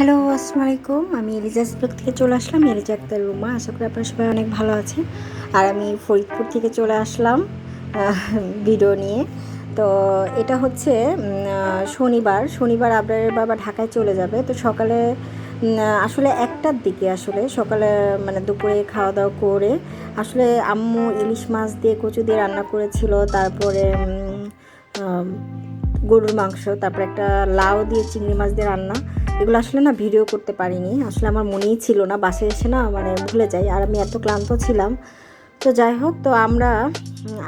Hello আসসালামু আলাইকুম আমি এলিজাস ব্লগ থেকে চলে আসলাম, এলিজা আক্তার রুমা। আশা করি আপনারা সবাই অনেক ভালো আছেন। আর আমি ফরিদপুর থেকে চলে আসলাম ভিডিও নিয়ে। তো এটা হচ্ছে শনিবার। শনিবার আবরারের বাবা ঢাকায় চলে যাবে। তো সকালে আসলে একটার দিকে আসলে, সকালে মানে দুপুরে খাওয়া দাওয়া করে, আসলে আম্মু ইলিশ মাছ দিয়ে কচু দিয়ে রান্না করেছিল। তারপরে গরুর মাংস, তারপরে একটা লাউ দিয়ে চিংড়ি মাছ দিয়ে রান্না। এগুলো আসলে না ভিডিও করতে পারিনি। আসলে আমার মনেই ছিল না বাসে এসে না মানে ভুলে যাই আর আমি এত ক্লান্ত ছিলাম। তো যাই হোক, তো আমরা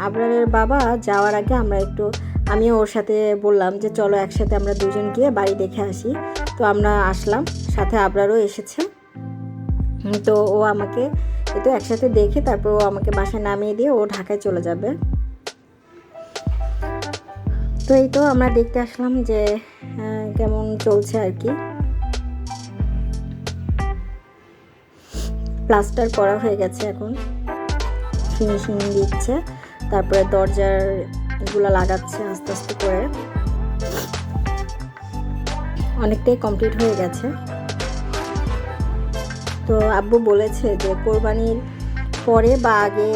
আবরারের বাবা যাওয়ার আগে আমরা একটু, আমিও ওর সাথে বললাম যে চলো একসাথে আমরা দুজন গিয়ে বাড়ি দেখে আসি। তো আমরা আসলাম, সাথে আবরারও এসেছে। তো ও আমাকে তো একসাথে দেখে তারপর ও আমাকে বাসায় নামিয়ে দিয়ে ও ঢাকায় চলে যাবে। তো এই তো আমরা দেখতে আসলাম যে কেমন চলছে আর কি। প্লাস্টার করা হয়ে গেছে এখন। ফিনিশিং দিচ্ছে। তারপরে দরজার এগুলো লাগাচ্ছে আস্তে আস্তে করে। অনেকটাই কমপ্লিট হয়ে গেছে। তো আব্বু বলেছে যে কোরবানির পরে বা আগে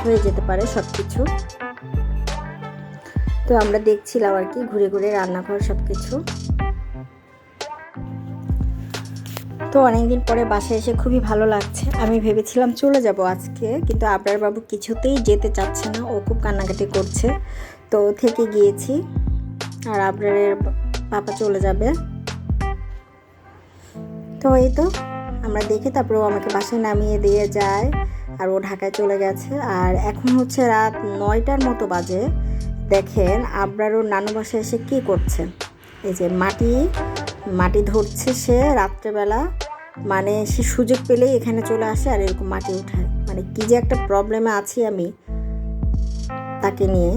হয়ে যেতে পারে সব কিছু তো আমরা দেখছিলাম আর কি, ঘুরে ঘুরে রান্নাঘর সব কিছু তো অনেকদিন পরে বাসায় এসে খুবই ভালো লাগছে। আমি ভেবেছিলাম চলে যাব আজকে, কিন্তু আবরার বাবু কিছুতেই যেতে চাচ্ছে না, ও খুব কান্নাকাটি করছে। তো থেকে গিয়েছি, আর আবরারের পাপা চলে যাবে। তো এই তো, আমরা দেখি তারপর ও আমাকে বাসায় নামিয়ে দিয়ে যায়, আর ও ঢাকায় চলে গেছে। আর এখন হচ্ছে রাত নয়টার মতো বাজে। দেখেন, আবরার নানু বাসায় এসে কী করছে? এই যে মাটি মাটি ধরছে সে রাত্রেবেলা। মানে সে সুযোগ পেলেই এখানে চলে আসে আর এরকম মাটি উঠায় মানে কি যে একটা প্রবলেমে আছি আমি তাকে নিয়ে।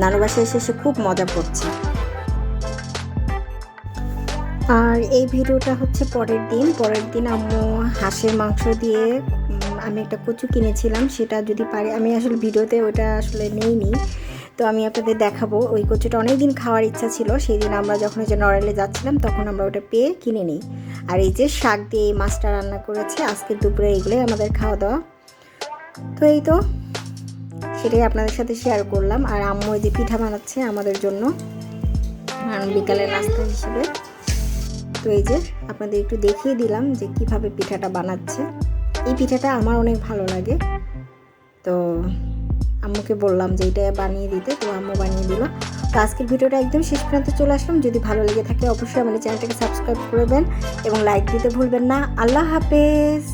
নানু বাসায় এসে সে খুব মজা করছে। আর এই ভিডিওটা হচ্ছে পরের দিন। পরের দিন আম্মু হাঁসের মাংস দিয়ে আমি একটা কচু কিনেছিলাম, সেটা যদি পারে, আমি আসলে ভিডিওতে ওটা আসলে নেইনি। তো আমি আপনাদের দেখাবো, ওই কচুটা অনেক দিন খাওয়ার ইচ্ছা ছিল সেই দিন আমরা যখন যে নড়াইলে যাচ্ছিলাম, তখন আমরা ওটা পেয়ে কিনে নিই। আর এই যে শাক দিয়ে এই মাছটা রান্না করেছে, আজকে দুপুরে এইগুলোই আমাদের খাওয়া দাওয়া। তো এই তো, সেটাই আপনাদের সাথে শেয়ার করলাম। আর আম্মু এই যে পিঠা বানাচ্ছে আমাদের জন্য আর বিকালের নাস্তা হিসেবে। তো এই যে আপনাদের একটু দেখিয়ে দিলাম যে কীভাবে পিঠাটা বানাচ্ছে। এই পিঠাটা আমার অনেক ভালো লাগে। তো আম্মুকে বললাম যে এটা বানিয়ে দিতে, তো আম্মু বানিয়ে দিল। তো আজকের ভিডিওটা একদম শেষ পর্যন্ত চলে আসলাম। যদি ভালো লেগে থাকে, অবশ্যই আমাদের চ্যানেলটাকে সাবস্ক্রাইব করবেন এবং লাইক দিতে ভুলবেন না। আল্লাহ হাফেজ।